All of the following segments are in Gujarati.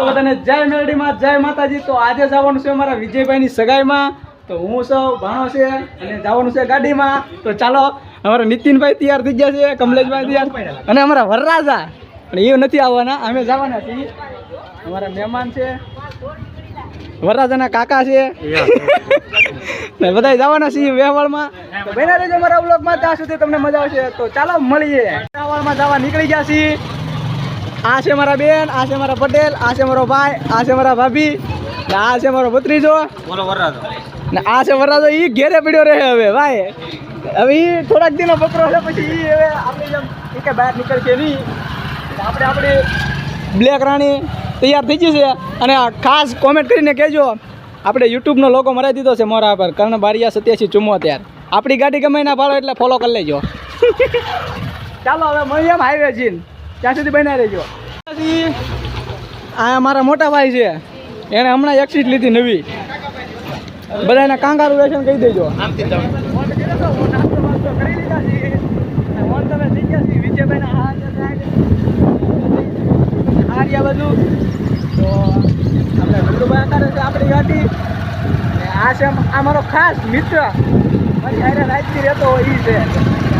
તો બધાને જય મેરડીમાં જય માતાજી. તો આજે જવાનું છે અમારા વિજયભાઈની સગાઈમાં. તો હું સૌ ભાણો છે અને જવાનું છે ગાડીમાં. તો ચાલો, અમારા નીતિનભાઈ તૈયાર થઈ ગયા છે, કમલેશભાઈ તૈયાર. અને અમારા વરરાજા. પણ એ નથી આવવાના, અમે જવાના છીએ. અમારા મહેમાન છે. વરરાજાના કાકા છે. બધા જવાના છીએ વેવાળમાં તો બન્યા રહેજો અમારા બ્લોગમાં ત્યાં સુધી તમને મજા આવશે. તો ચાલો મળીએ. વેવાળમાં જવા નીકળી ગયા છીએ. આ છે મારા બેન આ છે મારા પટેલ આ છે મારો ભાઈ આ છે મારા ભાભી ને આ છે મારો ભત્રીજો. ને આ છે વરરાજો ઈ ઘેરે પડ્યો રહે હવે ભાઈ. હવે ઈ થોડાક દિનો બકરો છે પછી ઈ હવે આપણે જેમ કે બહાર નીકળશે નહીં. આપણે આપણી બ્લેક રાણી તૈયાર થઈ ગઈ છે. અને આ ખાસ કોમેન્ટ કરીને કહેજો આપણે યુટ્યુબનો લોગો મરાઈ દીધો છે મોરા પર કર્ણ બારિયા સત્યાસી ચુમ્મોતેર. આપણી ગાડી ગમે ના ભાડો એટલે ફોલો કરી લેજો. ચાલો હવે મળીએ હાઈવે જીન ત્યાં સુધી બન્યા રહેજો. આ મારા મોટા ભાઈ છે. એણે હમણાં એક્સિટ લીધી નવી. બધાને કાંગારું વેશન કહી દેજો. બધું આપણે ગાડી આ છે આ મારો ખાસ મિત્ર. મારી હારે રાજથી રહેતો હોય એ છે.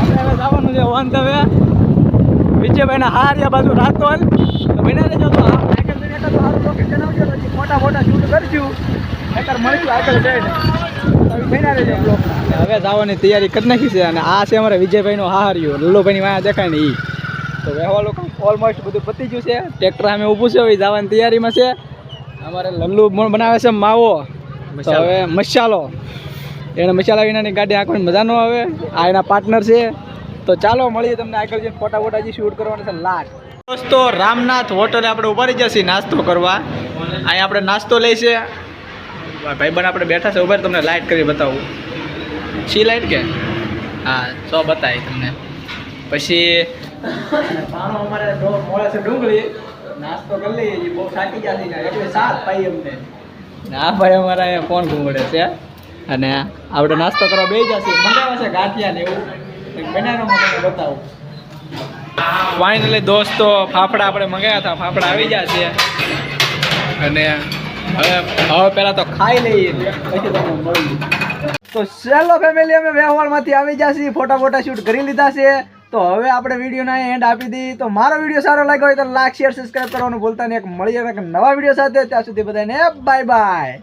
આપણે જવાનું છે વન હવે વિજયભાઈના હાર્યા બાજુ રાતોલ તો બન્યા રહેજો તો આ સાયકલ લઈને તો સારું લોકેશન આવજો. તો મોટા મોટા શૂટ કરશું નકર મળીશું આગળ જઈને. બન્યા રહેજો હવે જવાની તૈયારી કરી નાખી છે અને આ છે અમારા વિજયભાઈનો હાર્યો લલ્લુભાઈની વાયા દેખાય ને એ તો વહેવાનું ઓલમોસ્ટ બધું પતી ગયું છે. ટ્રેક્ટર અમે ઊભું છે હવે જવાની તૈયારીમાં છે. અમારે લલ્લુ બનાવે છે માવો. હવે મસાલો. એને મસાલા વિનાની ગાડી આંખવાની મજા ન આવે. આ એના પાર્ટનર છે. તો ચાલો મળીએ તમને આગળ જઈને ફોટા ફોટા જે શૂટ કરવાના છે લાટ દોસ્તો, રામનાથ હોટલે આપણે ઊભા રહી જશે નાસ્તો કરવા. અહીંયા આપણે નાસ્તો લઈ છે. બન આપણે બેઠા છે, ઊભા તમને લાઇટ કરી બતાવું. સી લાઇટ કે? હા સો બતાવી તમને. પછી ડુંગળી. નાસ્તો કરી બહુ ગયા છે એટલે સાત અમને ને ભાઈ, અમારા અહીંયા ફોન ઘૂમડે છે. અને આપણે નાસ્તો કરવા બે જશે મંગાવ્યા છે ગાંઠિયા ને એવું. બતાવું. ફાઇનલી દોસ્તો ફાફડા આપણે મંગાવ્યા હતા. ફાફડા આવી ગયા છે. અને હવે હવે પહેલાં તો ખાઈ લઈએ. પછી તમને મળીએ તો ચાલો ફેમિલી અમે વ્યવહારમાંથી આવી ગયા છીએ. ફોટા ફોટા શૂટ કરી લીધા છે. તો હવે આપણે વિડીયોના એન્ડ આપી દઈએ. તો મારો વીડિયો સારો લાગ્યો હોય તો લાઈક શેર સબસ્ક્રાઈબ કરવાનું ભૂલતા નહીં. એક મળીએ એક નવા વીડિયો સાથે. ત્યાં સુધી બધાને બાય બાય